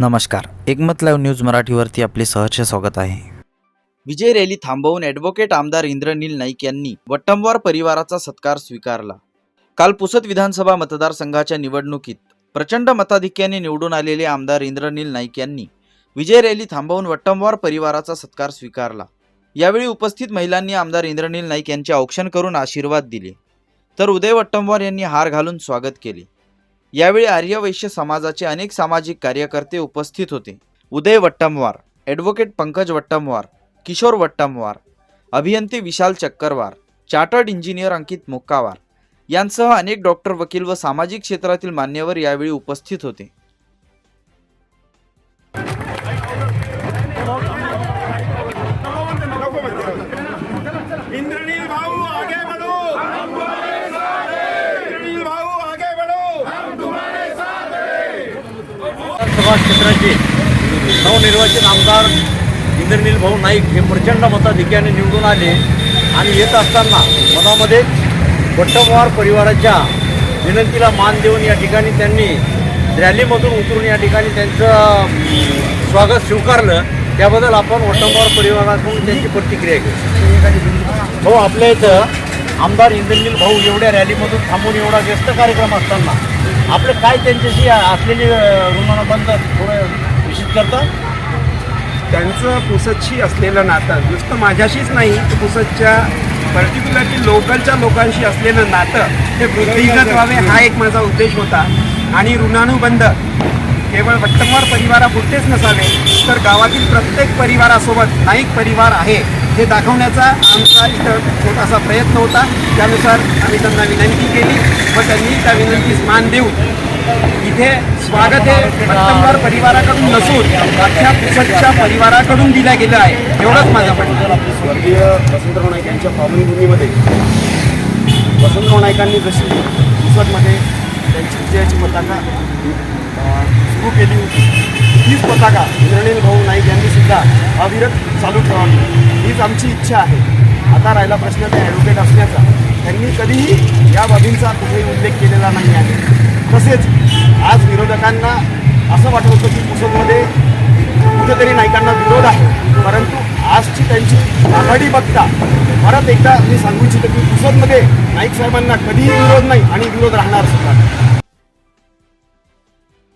नमस्कार. एकमत live news मराठीवरती आपले सहर्ष स्वागत आहे. विजय रॅली थांबवून ॲडव्होकेट आमदार इंद्रनील नाईक यांनी वट्टमवार परिवाराचा सत्कार स्वीकारला. काल पुसद विधानसभा मतदारसंघाच्या निवडणुकीत प्रचंड मताधिक्याने निवडून आलेले आमदार इंद्रनील नाईक यांनी विजय रॅली थांबवून वट्टमवार परिवाराचा सत्कार स्वीकारला. यावेळी उपस्थित महिलांनी आमदार इंद्रनील नाईक यांचे औक्षण करून आशीर्वाद दिले. तर उदय वट्टमवार यांनी हार घालून स्वागत केले. यावेळी आर्यवैश्य समाजाचे अनेक सामाजिक कार्यकर्ते उपस्थित होते. उदय वट्टमवार ॲडव्होकेट पंकज वट्टमवार किशोर वट्टमवार अभियंते विशाल चक्करवार चार्टर्ड इंजिनियर अंकित मुक्कावार यांसह अनेक डॉक्टर वकील व सामाजिक क्षेत्रातील मान्यवर यावेळी उपस्थित होते. विधानसभा क्षेत्राचे नवनिर्वाचित आमदार इंद्रनील भाऊ नाईक हे प्रचंड मताधिक्याने निवडून आले आणि येत असताना मनामध्ये भट्टपवार परिवाराच्या विनंतीला मान देऊन या ठिकाणी त्यांनी रॅलीमधून उतरून या ठिकाणी त्यांचं स्वागत स्वीकारलं. त्याबद्दल आपण वट्टपवार परिवाराकडून त्यांची प्रतिक्रिया घेऊ. हो आपल्या इथं आमदार इंद्रनील भाऊ एवढ्या रॅलीमधून थांबून एवढा व्यस्त कार्यक्रम असताना आपले काय त्यांच्याशी असलेली ऋणानुबंध थोडं निश्चित करतात त्यांचं पुसदशी असलेलं नातं नुसतं माझ्याशीच नाही तर पुसदच्या पर्टिक्युलरली लोकलच्या लोकांशी असलेलं नातं हे वृद्धिंगत व्हावे हा एक माझा उद्देश होता. आणि ऋणानुबंध केवळ वट्टमवार परिवारापुरतेच नसावे तर गावातील प्रत्येक परिवारासोबत नाईक परिवार आहे. हे दाखवण्याचा आमचा इथं छोटासा प्रयत्न होता. त्यानुसार आम्ही त्यांना विनंती केली. व त्यांनी त्या विनंतीस मान देऊन इथे स्वागत हे वट्टमवार परिवाराकडून नसून अख्ख्या पुसदच्या परिवाराकडून दिल्या गेलं आहे. एवढंच माझं म्हणणं स्वर्गीय वसंतराव नाईक यांच्या पावनभूमीमध्ये वसंतराव नाईकांनी जशी पुसदमध्ये त्यांची विजयाची पताका सुरू केली होती. तीच पताका इंद्रनील भाऊ नाईक यांनी सुद्धा अविरत चालू ठेवावी. हीच आमची इच्छा आहे. आता राहिला प्रश्न त्या ॲडव्होकेट असण्याचा. त्यांनी कधीही या बाबींचा कुठेही उल्लेख केलेला नाही आहे. तसेच आज विरोधकांना असं वाटत होतं की कुसुममध्ये कुठेतरी नाईकांना विरोध आहे. परंतु आजची त्यांची आघाडी बघता परत एकदा मी सांगू इच्छितो की पुसदमध्ये नाईक साहेबांना कधीही विरोध नाही आणि विरोध राहणार सुद्धा